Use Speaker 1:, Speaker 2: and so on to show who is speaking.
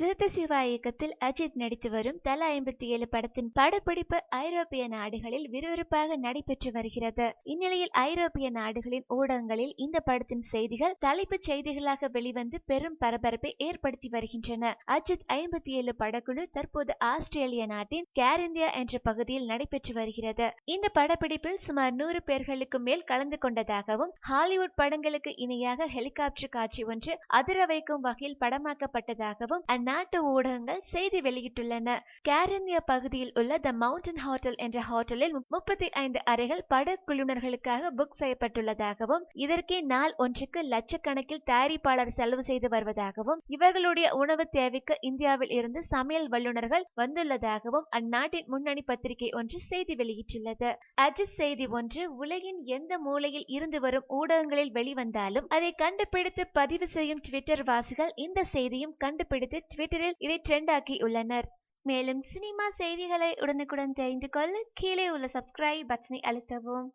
Speaker 1: சிறுத்தை சிவா இயக்கத்தில் அஜித் நடித்து வரும் தலா ஐம்பத்தி ஏழு படத்தின் படப்பிடிப்பு ஐரோப்பிய நாடுகளில் விறுவிறுப்பாக நடைபெற்று வருகிறது. இந்நிலையில் ஐரோப்பிய நாடுகளின் ஊடகங்களில் இந்த படத்தின் செய்திகள் தலைப்புச் செய்திகளாக வெளிவந்து பெரும் பரபரப்பை ஏற்படுத்தி வருகின்றன. அஜித் ஐம்பத்தி ஏழு படக்குழு தற்போது ஆஸ்திரேலிய நாட்டின் கேர் இந்தியா என்ற பகுதியில் நடைபெற்று வருகிறது. இந்த படப்பிடிப்பில் சுமார் நூறு பேர்களுக்கு மேல் கலந்து கொண்டதாகவும் ஹாலிவுட் படங்களுக்கு இணையாக ஹெலிகாப்டர் காட்சி ஒன்று அதிர வைக்கும் வகையில் படமாக்கப்பட்டதாகவும் அந்நாட்டு நாட்டு ஊடகங்கள் செய்தி வெளியிட்டுள்ளன. கேரந்தியா பகுதியில் உள்ள த மவுண்டன் ஹோட்டல் என்ற ஹோட்டலில் முப்பத்தி ஐந்து அறைகள் படக்குழுவினர்களுக்காக புக் செய்யப்பட்டுள்ளதாகவும் இதற்கே நாள் ஒன்றுக்கு லட்சக்கணக்கில் தயாரிப்பாளர் செலவு செய்து வருவதாகவும் இவர்களுடைய உணவு தேவைக்கு இந்தியாவில் இருந்து சமையல் வல்லுநர்கள் வந்துள்ளதாகவும் அந்நாட்டின் முன்னணி பத்திரிகை ஒன்று செய்தி வெளியிட்டுள்ளது. அஜித் செய்தி ஒன்று உலகின் எந்த மூலையில் இருந்து வரும் ஊடகங்களில் வெளிவந்தாலும் அதை கண்டுபிடித்து பதிவு செய்யும் ட்விட்டர் வாசிகள் இந்த செய்தியும் கண்டுபிடித்து ட்விட்டரில் இதை ட்ரெண்ட் ஆக்கி உள்ளனர் மேலும் சினிமா செய்திகளை உடனுக்குடன் தெரிந்து கொள்ள கீழே உள்ள சப்ஸ்கிரைப் பட்டனை அழுத்தவும்.